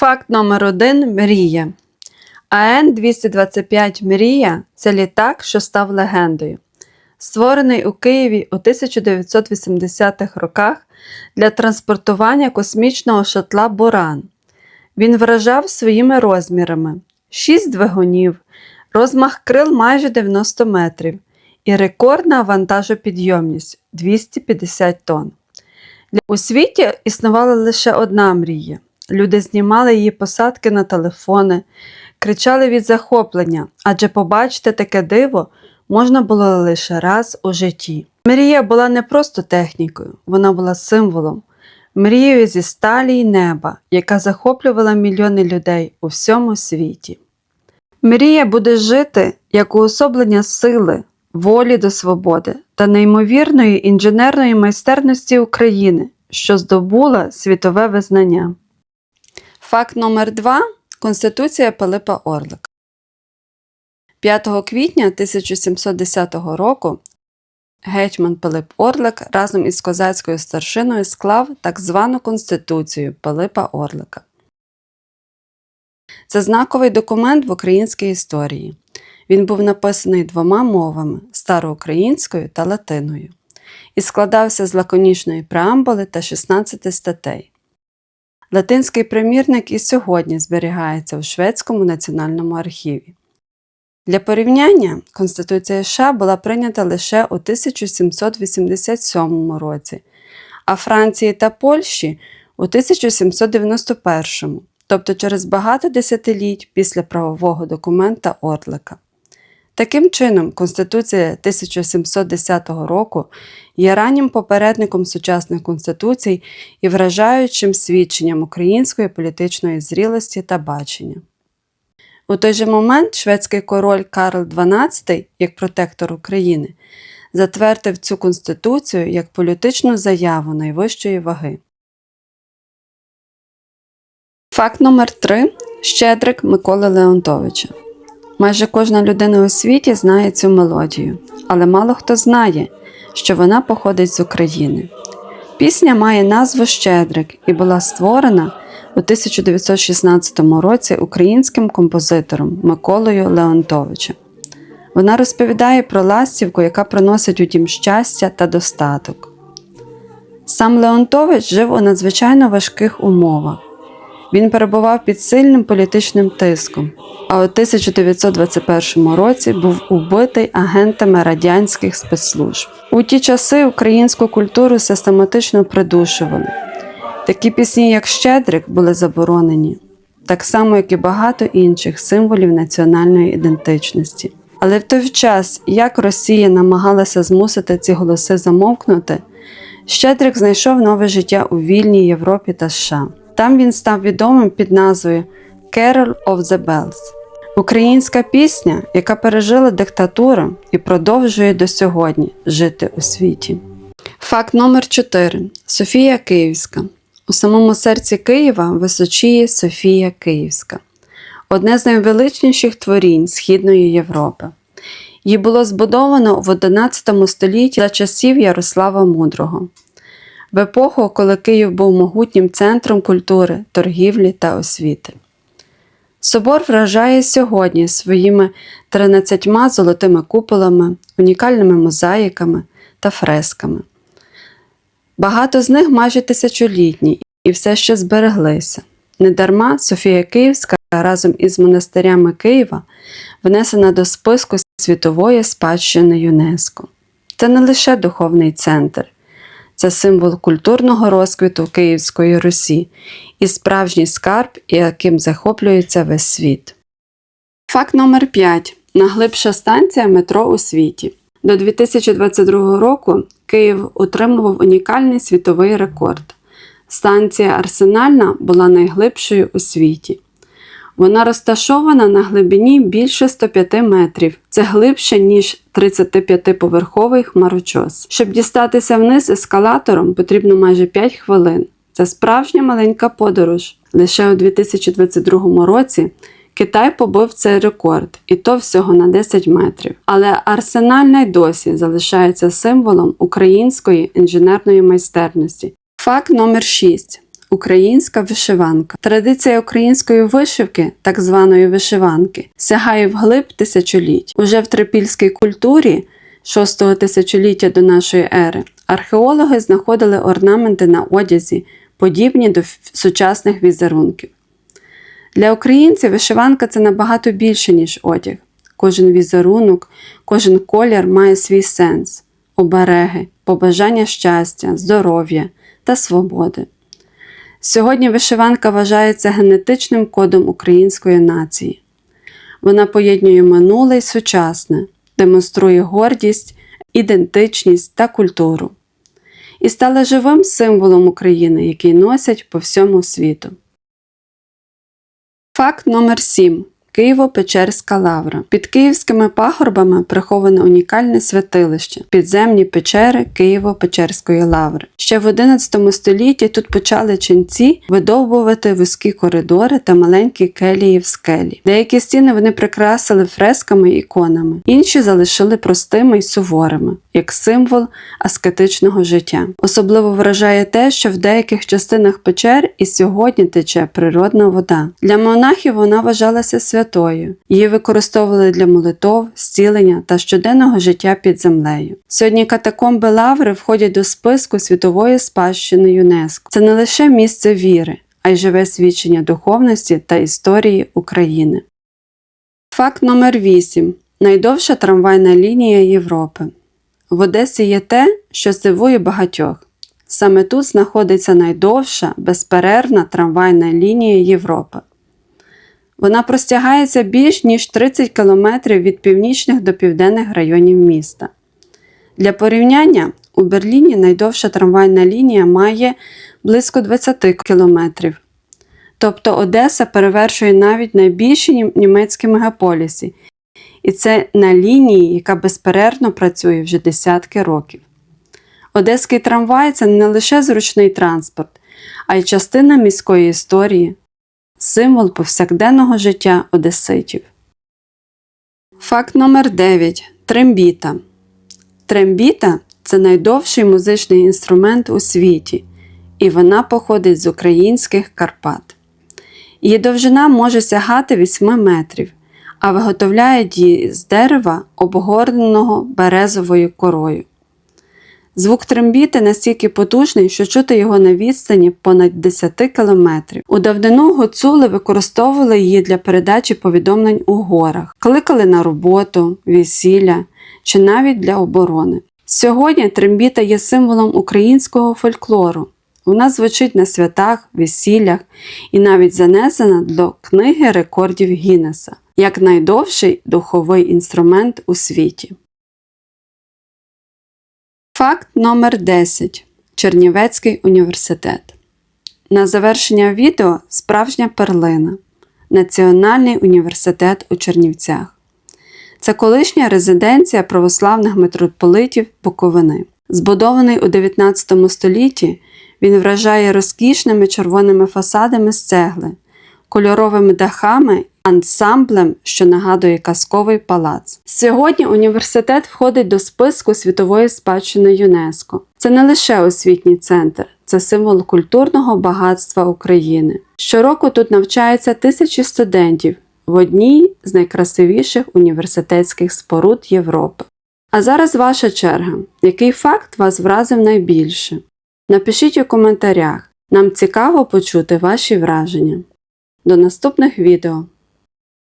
Факт номер один Мрія. АН-225 Мрія це літак, що став легендою. Створений у Києві у 1980-х роках для транспортування космічного шатла Буран. Він вражав своїми розмірами: 6 двигунів, розмах крил майже 90 метрів і рекордна вантажопідйомність 250 тонн. У світі існувала лише одна мрія. Люди знімали її посадки на телефони, кричали від захоплення, адже побачити таке диво можна було лише раз у житті. Мрія була не просто технікою, вона була символом, мрією зі сталі й неба, яка захоплювала мільйони людей у всьому світі. Мрія буде жити як уособлення сили, волі до свободи та неймовірної інженерної майстерності України, що здобула світове визнання. Факт номер 2 Конституція Пилипа Орлика. 5 квітня 1710 року гетьман Пилип Орлик разом із козацькою старшиною склав так звану Конституцію Пилипа Орлика. Це знаковий документ в українській історії. Він був написаний двома мовами староукраїнською та латиною, і складався з лаконічної преамбули та 16 статей. Латинський примірник і сьогодні зберігається у Шведському національному архіві. Для порівняння Конституція США була прийнята лише у 1787 році, а Франції та Польщі у 1791, тобто через багато десятиліть після правового документа Орлика. Таким чином, Конституція 1710 року є раннім попередником сучасних конституцій і вражаючим свідченням української політичної зрілості та бачення. У той же момент шведський король Карл XII, як протектор України, затвердив цю конституцію як політичну заяву найвищої ваги. Факт номер 3 Щедрик Миколи Леонтовича. Майже кожна людина у світі знає цю мелодію, але мало хто знає, що вона походить з України. Пісня має назву Щедрик і була створена у 1916 році українським композитором Миколою Леонтовичем. Вона розповідає про ластівку, яка приносить у дім щастя та достаток. Сам Леонтович жив у надзвичайно важких умовах. Він перебував під сильним політичним тиском, а у 1921 році був убитий агентами радянських спецслужб. У ті часи українську культуру систематично придушували. Такі пісні, як Щедрик, були заборонені, так само, як і багато інших символів національної ідентичності. Але в той час, як Росія намагалася змусити ці голоси замовкнути, Щедрик знайшов нове життя у вільній Європі та США. Там він став відомим під назвою Carol of the Bells. Українська пісня, яка пережила диктатуру і продовжує до сьогодні жити у світі. Факт номер 4 Софія Київська. У самому серці Києва височіє Софія Київська, одне з найвеличніших творінь Східної Європи. Її було збудовано в XI столітті за часів Ярослава Мудрого, в епоху, коли Київ був могутнім центром культури, торгівлі та освіти. Собор вражає сьогодні своїми 13 золотими куполами, унікальними мозаїками та фресками. Багато з них майже тисячолітні і все ще збереглися. Недарма Софія Київська разом із монастирями Києва внесена до списку світової спадщини ЮНЕСКО. Це не лише духовний центр, це символ культурного розквіту Київської Русі і справжній скарб, яким захоплюється весь світ. Факт номер 5 Наглибша станція метро у світі. До 2022 року Київ утримував унікальний світовий рекорд. Станція Арсенальна була найглибшою у світі. Вона розташована на глибині більше 105 метрів. Це глибше, ніж 35-поверховий хмарочос. Щоб дістатися вниз ескалатором, потрібно майже 5 хвилин. Це справжня маленька подорож. Лише у 2022 році Китай побив цей рекорд, і то всього на 10 метрів. Але арсенальна й досі залишається символом української інженерної майстерності. Факт номер 6 Українська вишиванка. Традиція української вишивки, так званої вишиванки, сягає вглиб тисячоліть. Уже в трипільській культурі 6 тисячоліття до нашої ери археологи знаходили орнаменти на одязі, подібні до сучасних візерунків. Для українців вишиванка це набагато більше, ніж одяг. Кожен візерунок, кожен колір має свій сенс, обереги, побажання щастя, здоров'я та свободи. Сьогодні вишиванка вважається генетичним кодом української нації. Вона поєднує минуле й сучасне, демонструє гордість, ідентичність та культуру. І стала живим символом України, який носять по всьому світу. Факт номер 7. Києво-Печерська лавра. Під київськими пагорбами приховане унікальне святилище підземні печери Києво-Печерської лаври. Ще в XI столітті тут почали ченці видовбувати вузькі коридори та маленькі келії в скелі. Деякі стіни вони прикрасили фресками і іконами, інші залишили простими й суворими, як символ аскетичного життя. Особливо вражає те, що в деяких частинах печер і сьогодні тече природна вода. Для монахів вона вважалася святою. Її використовували для молитов, зцілення та щоденного життя під землею. Сьогодні катакомби Лаври входять до списку світової спадщини ЮНЕСКО. Це не лише місце віри, а й живе свідчення духовності та історії України. Факт номер 8. Найдовша трамвайна лінія Європи. В Одесі є те, що здивує багатьох. Саме тут знаходиться найдовша безперервна трамвайна лінія Європи. Вона простягається більш ніж 30 кілометрів від північних до південних районів міста. Для порівняння у Берліні найдовша трамвайна лінія має близько 20 кілометрів. Тобто Одеса перевершує навіть найбільші німецькі мегаполіси. І це на лінії, яка безперервно працює вже десятки років. Одеський трамвай це не лише зручний транспорт, а й частина міської історії, символ повсякденного життя одеситів. Факт номер 9. Трембіта. Трембіта це найдовший музичний інструмент у світі, і вона походить з українських Карпат. Її довжина може сягати 8 метрів, а виготовляють її з дерева, обгорненого березовою корою. Звук трембіти настільки потужний, що чути його на відстані понад 10 кілометрів. У давнину гуцули використовували її для передачі повідомлень у горах, кликали на роботу, весілля чи навіть для оборони. Сьогодні трембіта є символом українського фольклору. Вона звучить на святах, весіллях і навіть занесена до книги рекордів Гіннеса як найдовший духовий інструмент у світі. Факт номер 10. Чернівецький університет. На завершення відео справжня перлина. Національний університет у Чернівцях. Це колишня резиденція православних митрополитів Буковини. Збудований у 19 столітті, він вражає розкішними червоними фасадами з цегли, кольоровими дахами, ансамблем, що нагадує казковий палац. Сьогодні університет входить до списку світової спадщини ЮНЕСКО. Це не лише освітній центр, це символ культурного багатства України. Щороку тут навчаються тисячі студентів в одній з найкрасивіших університетських споруд Європи. А зараз ваша черга. Який факт вас вразив найбільше? Напишіть у коментарях. Нам цікаво почути ваші враження. До наступних відео!